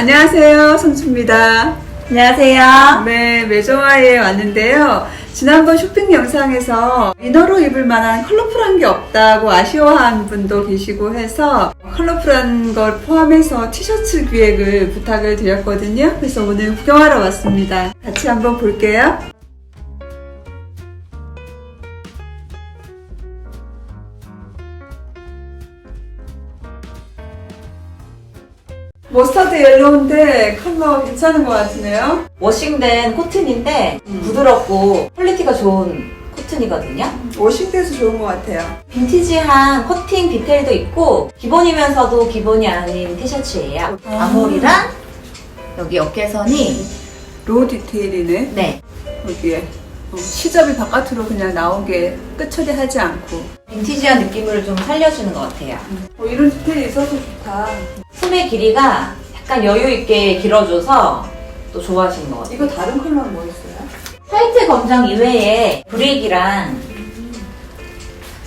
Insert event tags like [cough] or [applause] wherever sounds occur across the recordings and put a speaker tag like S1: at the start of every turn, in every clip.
S1: 안녕하세요. 성주입니다.
S2: 안녕하세요.
S1: 네, 메조아에 왔는데요. 지난번 쇼핑 영상에서 이너로 입을 만한 컬러풀한 게 없다고 아쉬워한 분도 계시고 해서 컬러풀한 걸 포함해서 티셔츠 기획을 부탁을 드렸거든요. 그래서 오늘 구경하러 왔습니다. 같이 한번 볼게요. 머스타드 옐로우인데 컬러 괜찮은 것 같으네요.
S2: 워싱된 코튼인데
S1: 음.
S2: 부드럽고 퀄리티가 좋은 코튼이거든요.
S1: 워싱돼서 좋은 것 같아요.
S2: 빈티지한 커팅 디테일도 있고 기본이면서도 기본이 아닌 티셔츠예요.
S1: 아.
S2: 아몰이랑 여기 어깨선이
S1: 로우 디테일이네.
S2: 네
S1: 여기에 어, 시접이 바깥으로 그냥 나오게 끝 처리하지 않고
S2: 빈티지한 느낌을 좀 살려주는 것 같아요.
S1: 어, 이런 디테일이 있어서 좋다.
S2: 소매 길이가 약간 여유 있게 길어져서 또 좋아하시는 것 같아요.
S1: 이거 다른 컬러는 뭐 있어요?
S2: 화이트 검정 이외에 브릭이랑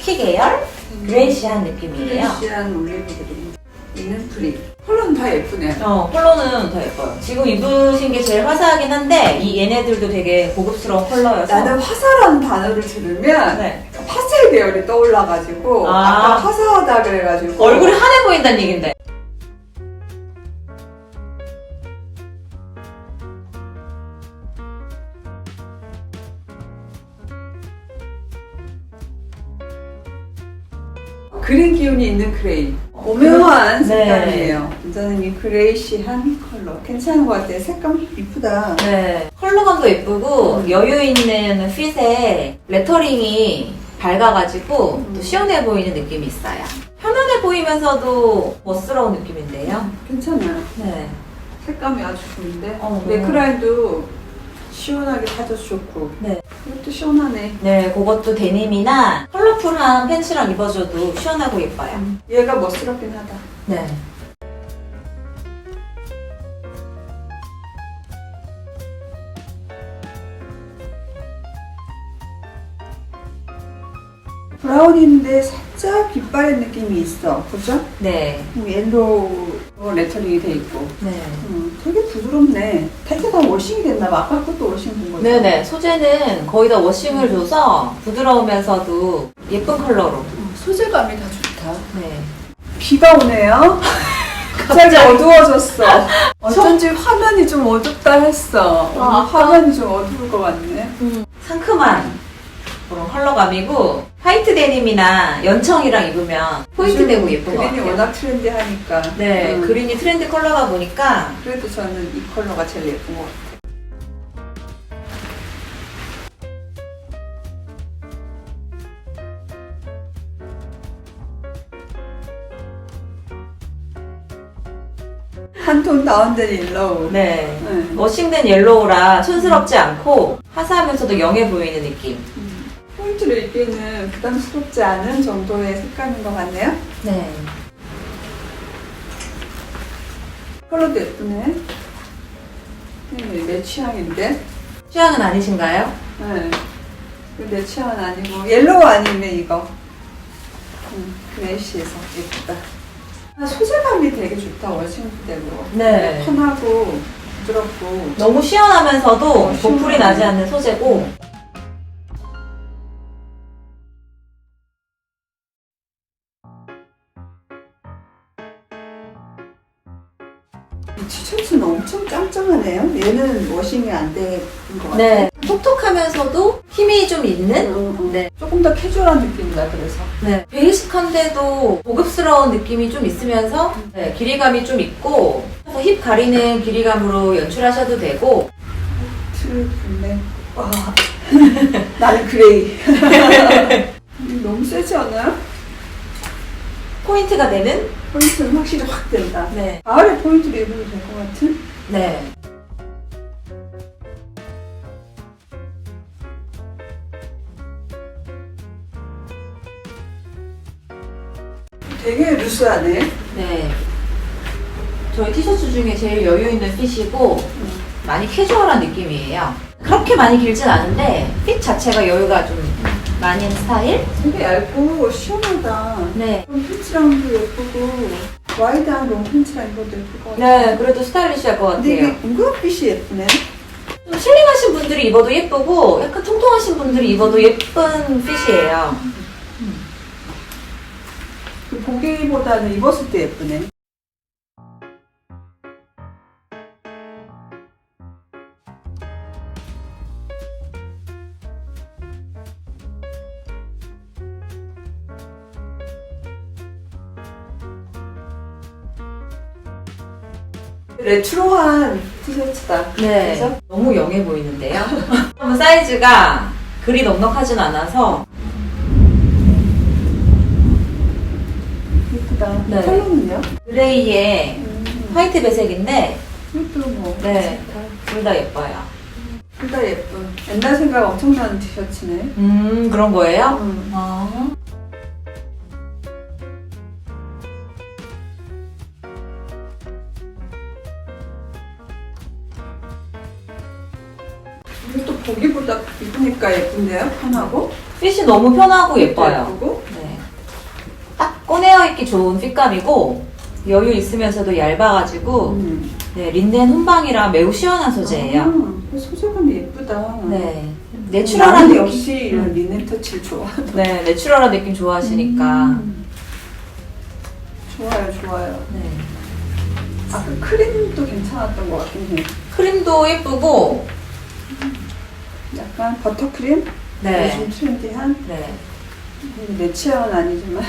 S2: 키 계열 그레이시한 느낌이에요.
S1: 시한 올리브 그린 있는 프리. 컬러는 다 예쁘네.
S2: 어, 컬러는 더 예뻐요. 지금 입으신 게 제일 화사하긴 한데 이 얘네들도 되게 고급스러운 컬러여서
S1: 나는 화사라는 단어를 들으면
S2: 네.
S1: 파스텔 계열이 떠올라가지고
S2: 아.
S1: 아. 까 화사하다 그래가지고
S2: 얼굴이 환해 보인다는 얘긴데.
S1: 그린 기운이 있는 그레이. 오묘한
S2: 네.
S1: 색감이에요. 완전히 이 그레이시한 컬러. 괜찮은 것 같아요. 색감 이쁘다.
S2: 네. 컬러감도 예쁘고 여유 있는 핏에 레터링이 밝아가지고 또 시원해 보이는 느낌이 있어요. 편안해 보이면서도 멋스러운 느낌인데요.
S1: 괜찮아요.
S2: 네.
S1: 색감이 아주 좋은데.
S2: 어,
S1: 네크라인도 시원하게 사줘서 좋고.
S2: 네.
S1: 이것도 시원하네.
S2: 네, 그것도 데님이나 컬러풀한 팬츠랑 입어줘도 시원하고 예뻐요.
S1: 얘가 멋스럽긴 하다.
S2: 네.
S1: 브라운인데 살짝 빛바랜 느낌이 있어. 그죠?
S2: 네.
S1: 음, 옐로우 레터링이 돼 있고.
S2: 네.
S1: 음, 되게 부드럽네. 탈퇴가 워싱이 됐나 봐. 아까 것도 워싱 된 거죠?
S2: 네네. 소재는 거의 다 워싱을 줘서 부드러우면서도 예쁜 컬러로.
S1: 음, 소재감이 다 좋다.
S2: 네.
S1: 비가 오네요. [laughs] 갑자기 어두워졌어. [laughs] 어쩐지 화면이 좀 어둡다 했어.
S2: 아,
S1: 오늘 화면이 좀 어두울 것 같네.
S2: 상큼한 그런 컬러감이고 화이트 데님이나 연청이랑 입으면 포인트 되고 예쁜 것
S1: 그린이
S2: 같아요.
S1: 워낙 트렌디하니까.
S2: 네.
S1: 음,
S2: 그린이 트렌드 컬러다 보니까
S1: 그래도 저는 이 컬러가 제일 예쁜 것 같아요. 한 톤 다운된 옐로우.
S2: 네.
S1: 네.
S2: 워싱된 옐로우라 촌스럽지 않고 화사하면서도 영해 보이는 느낌.
S1: 음, 포인트를 입기에는 부담스럽지 않은 정도의 색감인 것 같네요.
S2: 네.
S1: 컬러도 예쁘네. 네, 내 취향인데.
S2: 취향은 아니신가요?
S1: 네. 내 취향은 아니고 옐로우 아니면 이거. 음, 그레이시에서 예쁘다. 아, 소재감이 되게 좋다 워싱도 되고.
S2: 네.
S1: 편하고 부드럽고.
S2: 너무 시원하면서도
S1: 어,
S2: 보풀이
S1: 시원하네.
S2: 나지 않는 소재고
S1: 티셔츠는 엄청 짱짱하네요. 얘는 워싱이 안된것 같아요.
S2: 네. 톡톡하면서도 힘이 좀 있는
S1: 음, 음.
S2: 네.
S1: 조금 더 캐주얼한 느낌이다 그래서.
S2: 네. 베이직한데도 고급스러운 느낌이 좀 있으면서 네, 길이감이 좀 있고 그래서 힙 가리는 길이감으로 연출하셔도 되고
S1: 틀을 붙네. 와. [laughs] 나는 그레이. [laughs] 너무 세지 않아요?
S2: 포인트가 되는
S1: 포인트는 확실히 확 된다.
S2: 네.
S1: 가을에 포인트를 입어도 될것 같은?
S2: 네.
S1: 되게 루스하네.
S2: 네. 저희 티셔츠 중에 제일 여유 있는 핏이고 많이 캐주얼한 느낌이에요. 그렇게 많이 길진 않은데 핏 자체가 여유가 좀 많이 있는 스타일?
S1: 되게 얇고 시원하다.
S2: 네.
S1: 좀 피치랑도 예쁘고 와이드한 롱 팬츠랑 입어도 예쁠 것 같아.
S2: 네, 그래도 스타일리시할 것
S1: 근데
S2: 같아요.
S1: 이게 은근빛이 예쁘네.
S2: 좀 슬림하신 분들이 입어도 예쁘고 약간 통통하신 분들이 입어도 예쁜 핏이에요.
S1: 그 보기보다는 입었을 때 예쁘네. 레트로한 티셔츠다.
S2: 네.
S1: 그죠?
S2: 너무 영해 보이는데요. [laughs] 그러면 사이즈가 그리 넉넉하진 않아서
S1: 예쁘다.
S2: 네.
S1: 컬러는요?
S2: 그레이에
S1: 음,
S2: 화이트 배색인데
S1: 이것도 뭐.
S2: 네. 둘 다 예뻐요.
S1: 둘다 예쁜. 옛날 생각 엄청나는 티셔츠네.
S2: 음 그런 거예요?
S1: 음.
S2: 아.
S1: 입으니까 예쁜데요? 편하고?
S2: 핏이 너무 편하고 예뻐요.
S1: 예쁘고?
S2: 네. 딱 꺼내어 입기 좋은 핏감이고 여유 있으면서도 얇아가지고
S1: 음.
S2: 네, 린넨 혼방이라 매우 시원한 소재예요.
S1: 아, 소재감이 예쁘다.
S2: 네.
S1: 나는
S2: 내추럴한 느낌.
S1: 역시 이런 리넨 터치를 좋아.
S2: 네, 내추럴한 느낌 좋아하시니까.
S1: 음. 좋아요, 좋아요.
S2: 네.
S1: 아까 그 크림도 괜찮았던 것 같긴 해.
S2: 크림도 예쁘고,
S1: 약간 버터크림?
S2: 네.
S1: 요즘 트렌디한?
S2: 네.
S1: 내 취향은 아니지만.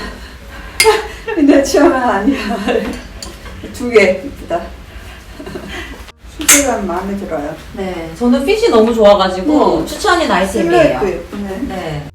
S1: [laughs] 내 취향은 아니야. [laughs] 두 개 이쁘다. 소재감 마음에 들어요.
S2: 네. 저는 핏이 너무 좋아가지고
S1: 음.
S2: 추천인 아이템이에요.
S1: 실루엣도 예쁘네.
S2: 네.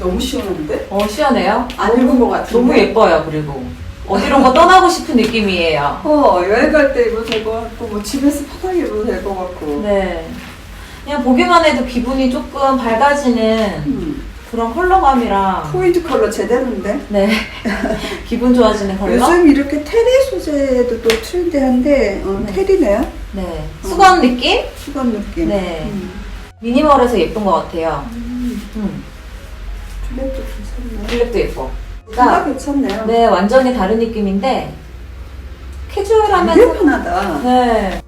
S1: 너무 시원한데?
S2: 어, 시원해요?
S1: 안 입은 것 같은데?
S2: 너무 예뻐요, 그리고. 어디론가 떠나고 싶은 느낌이에요.
S1: 어, 여행 갈 때 입어도 될 것 같고, 뭐 집에서 편하게 입어도 될 것 같고.
S2: 네. 그냥 보기만 해도 기분이 조금 밝아지는
S1: 음,
S2: 그런 컬러감이라.
S1: 포인트 컬러 제대로인데?
S2: 네. [laughs] 기분 좋아지는 컬러?
S1: 요즘 이렇게 테리 소재도 또 트렌디한데, 어,
S2: 네.
S1: 테리네요?
S2: 네. 수건 느낌?
S1: 수건 느낌.
S2: 네.
S1: 음.
S2: 미니멀해서 예쁜 것 같아요.
S1: 음,
S2: 음.
S1: 블랙도 괜찮네.
S2: 블랙도 예뻐.
S1: 다
S2: 그러니까
S1: 괜찮네요.
S2: 네, 완전히 다른 느낌인데
S1: 되게
S2: 캐주얼하면서
S1: 편하다.
S2: 네.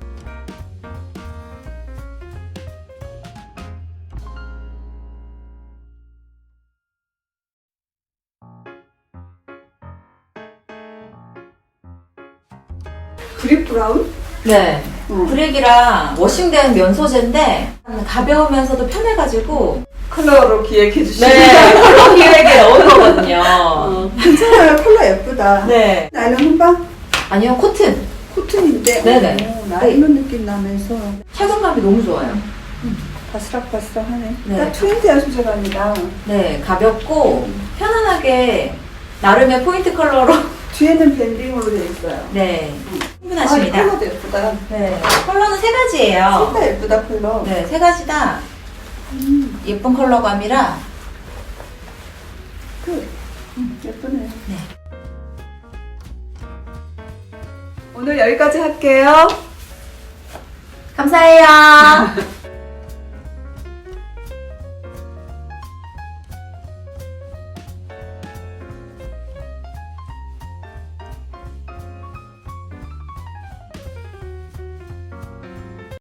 S1: 브릭 브라운?
S2: 네.
S1: 어.
S2: 브렉이랑 워싱된 면 소재인데 가벼우면서도 편해가지고
S1: 컬러로 기획해 주시네.
S2: 네 컬러 기획에 넣은 거거든요.
S1: 어, 괜찮아요. 컬러 예쁘다.
S2: 네.
S1: 나일론 혼방?
S2: 아니요 코튼
S1: 코튼인데
S2: 네네.
S1: 오, 나일론 느낌 나면서
S2: 착용감이 너무 좋아요.
S1: 바스락바스락하네.
S2: 네.
S1: 딱 트렌디한 소재감이다.
S2: 네 가볍고 편안하게 나름의 포인트 컬러로
S1: 뒤에는 밴딩으로 돼 있어요.
S2: 네
S1: 아, 이
S2: 충분하십니다.
S1: 컬러도 예쁘다.
S2: 네 컬러는 세 가지예요.
S1: 진짜 예쁘다 컬러.
S2: 네 세 가지 다
S1: 음,
S2: 예쁜 컬러감이라
S1: 그 음, 예쁘네.
S2: 네.
S1: 오늘 여기까지 할게요.
S2: 감사해요. [laughs]